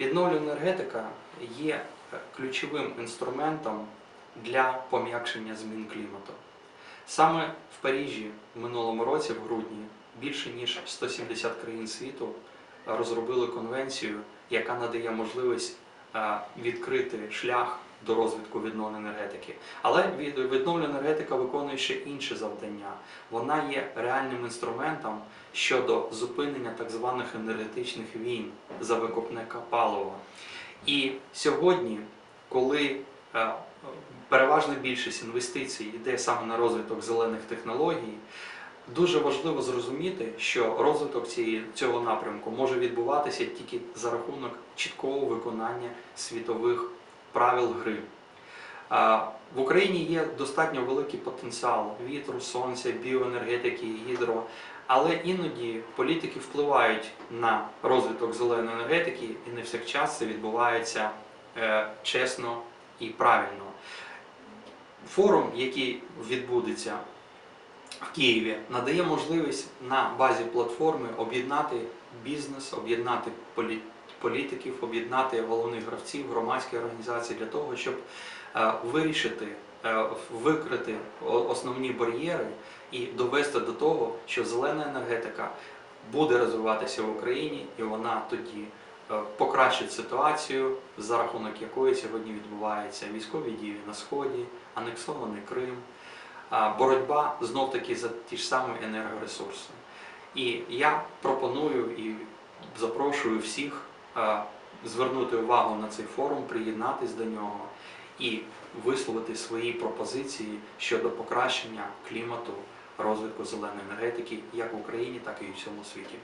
Відновлювана енергетика є е, ключовим інструментом для пом'якшення змін клімату. Саме в Парижі в минулому році, в грудні, більше ніж 170 країн світу розробили конвенцію, яка надає можливість відкрити шлях до розвитку відновленої енергетики. Але від- відновлена енергетика виконує ще інше завдання. Вона є реальним інструментом щодо зупинення так званих енергетичних війн за викопне паливо. І сьогодні, коли е, переважна більшість інвестицій йде саме на розвиток зелених технологій, дуже важливо зрозуміти, що розвиток цієї, цього напрямку може відбуватися тільки за рахунок чіткого виконання світових правил гри. В Україні є достатньо великий потенціал вітру, сонця, біоенергетики, гідро. Але іноді політики впливають на розвиток зеленої енергетики, і не всякчас це відбувається е, чесно і правильно. Форум, який відбудеться в Києві, надає можливість на базі платформи об'єднати бізнес, об'єднати полі- політиків, об'єднати головних гравців, громадські організації для того, щоб е, вирішити, е, викрити основні бар'єри і довести до того, що зелена енергетика буде розвиватися в Україні, і вона тоді е, покращить ситуацію, за рахунок якої сьогодні відбуваються військові дії на сході, анексований Крим, боротьба знов таки за ті ж самі енергоресурси. І я пропоную і запрошую всіх е, звернути увагу на цей форум, приєднатись до нього і висловити свої пропозиції щодо покращення клімату розвитку зеленої енергетики як в Україні, так і в всьому світі.